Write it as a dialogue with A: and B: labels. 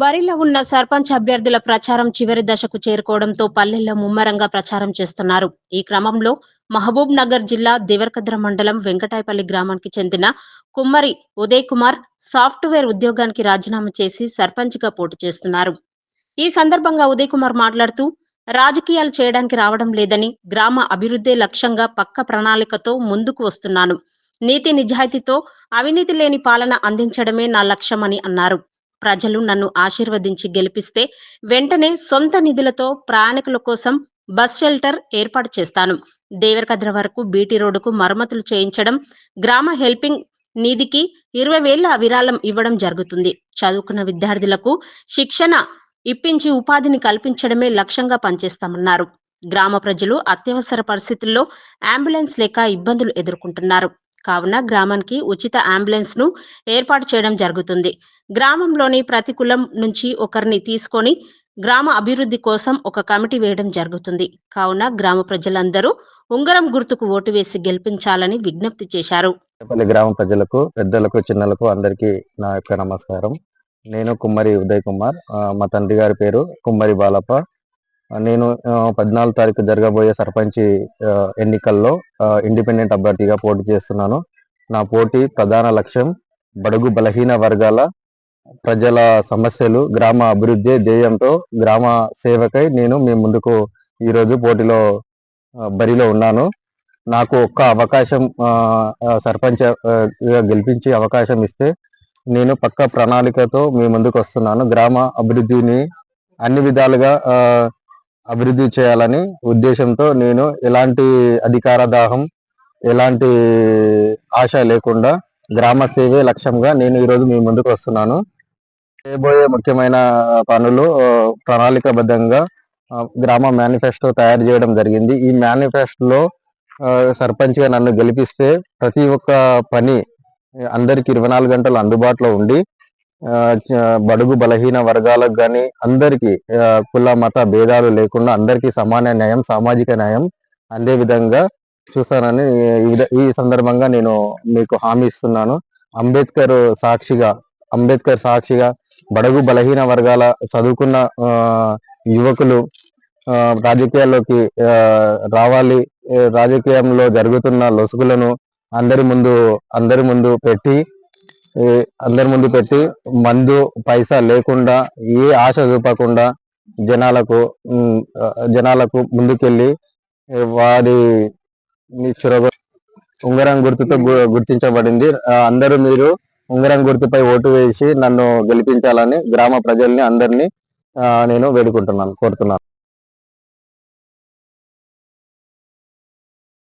A: బరిలో ఉన్న సర్పంచ్ అభ్యర్థుల ప్రచారం చివరి దశకు చేరుకోవడంతో పల్లెల్లో ముమ్మరంగా ప్రచారం చేస్తున్నారు. ఈ క్రమంలో మహబూబ్ నగర్ జిల్లా దేవరకద్ర మండలం వెంకటాయపల్లి గ్రామానికి చెందిన కుమ్మరి ఉదయ్ కుమార్ సాఫ్ట్వేర్ ఉద్యోగానికి రాజీనామా చేసి సర్పంచ్గా పోటీ చేస్తున్నారు. ఈ సందర్భంగా ఉదయ్ కుమార్ మాట్లాడుతూ రాజకీయాలు చేయడానికి రావడం లేదని గ్రామ అభివృద్ధి లక్ష్యంగా పక్క ప్రణాళికతో ముందుకు వస్తున్నాను. నీతి నిజాయితీతో అవినీతి లేని పాలన అందించడమే నా లక్ష్యమని అన్నారు. ప్రజలు నన్ను ఆశీర్వదించి గెలిపిస్తే వెంటనే సొంత నిధులతో ప్రయాణికుల కోసం బస్ షెల్టర్ ఏర్పాటు చేస్తాను. దేవరకద్ర వరకు బీటీ రోడ్డుకు మరమ్మతులు చేయించడం గ్రామ హెల్పింగ్ నిధికి ఇరవై వేల విరాళం ఇవ్వడం జరుగుతుంది. చదువుకున్న విద్యార్థులకు శిక్షణ ఇప్పించి ఉపాధిని కల్పించడమే లక్ష్యంగా పనిచేస్తామన్నారు. గ్రామ ప్రజలు అత్యవసర పరిస్థితుల్లో అంబులెన్స్ లేక ఇబ్బందులు ఎదుర్కొంటున్నారు. కావున గ్రామానికి ఉచిత అంబులెన్స్ను ఏర్పాటు చేయడం జరుగుతుంది. గ్రామంలోని ప్రతి కులం నుంచి ఒకరిని తీసుకొని గ్రామ అభివృద్ధి కోసం ఒక కమిటీ వేయడం జరుగుతుంది. కావున గ్రామ ప్రజలందరూ ఉంగరం గుర్తుకు ఓటు వేసి గెలిపించాలని విజ్ఞప్తి చేశారు.
B: గ్రామ ప్రజలకు పెద్దలకు చిన్నలకు అందరికీ నా యొక్క నమస్కారం. నేను కుమ్మరి ఉదయ్ కుమార్ మా తండ్రి గారి పేరు కుమ్మరి బాలప్ప. నేను పద్నాలుగు తారీఖు జరగబోయే సర్పంచ్ ఎన్నికల్లో ఇండిపెండెంట్ అభ్యర్థిగా పోటీ చేస్తున్నాను. నా పోటీ ప్రధాన లక్ష్యం బడుగు బలహీన వర్గాల ప్రజల సమస్యలు గ్రామ అభివృద్ధి ధ్యేయంతో గ్రామ సేవకై నేను మీ ముందుకు ఈరోజు పోటీలో బరిలో ఉన్నాను. నాకు ఒక్క అవకాశం సర్పంచ్ గెలిపించి అవకాశం ఇస్తే నేను పక్క ప్రణాళికతో మీ ముందుకు వస్తున్నాను. గ్రామ అభివృద్ధిని అన్ని విధాలుగా అభివృద్ధి చేయాలని ఉద్దేశంతో నేను ఎలాంటి అధికార దాహం ఎలాంటి ఆశ లేకుండా గ్రామ సేవే లక్ష్యంగా నేను ఈరోజు మీ ముందుకు వస్తున్నాను. చేయబోయే ముఖ్యమైన పనులు ప్రణాళికబద్ధంగా గ్రామ మేనిఫెస్టో తయారు చేయడం జరిగింది. ఈ మేనిఫెస్టోలో సర్పంచ్గా నన్ను గెలిపిస్తే ప్రతి ఒక్క పని అందరికి ఇరవై నాలుగు గంటలు అందుబాటులో ఉండి బడుగు బలహీన వర్గాలకు కానీ అందరికీ కుల మత భేదాలు లేకుండా అందరికీ సమాన న్యాయం సామాజిక న్యాయం అందే విధంగా చూసానని ఈ ఈ సందర్భంగా నేను మీకు హామీ ఇస్తున్నాను. అంబేద్కర్ సాక్షిగా అంబేద్కర్ సాక్షిగా బడుగు బలహీన వర్గాల చదువుకున్న యువకులు రాజకీయాల్లోకి రావాలి రాజకీయంలో జరుగుతున్న లొసుగులను అందరి ముందు అందరి ముందు పెట్టి అందరి ముందు పెట్టి మందు పైసా లేకుండా ఏ ఆశ చూపకుండా జనాలకు జనాలకు ముందుకెళ్ళి వారి ని చురగ ఉంగరం గుర్తుతో గుర్తించబడింది. అందరూ మీరు ఉంగరం గుర్తుపై ఓటు వేసి నన్ను గెలిపించాలని గ్రామ ప్రజల్ని అందరినీ నేను వేడుకుంటున్నాను కోరుతున్నాను.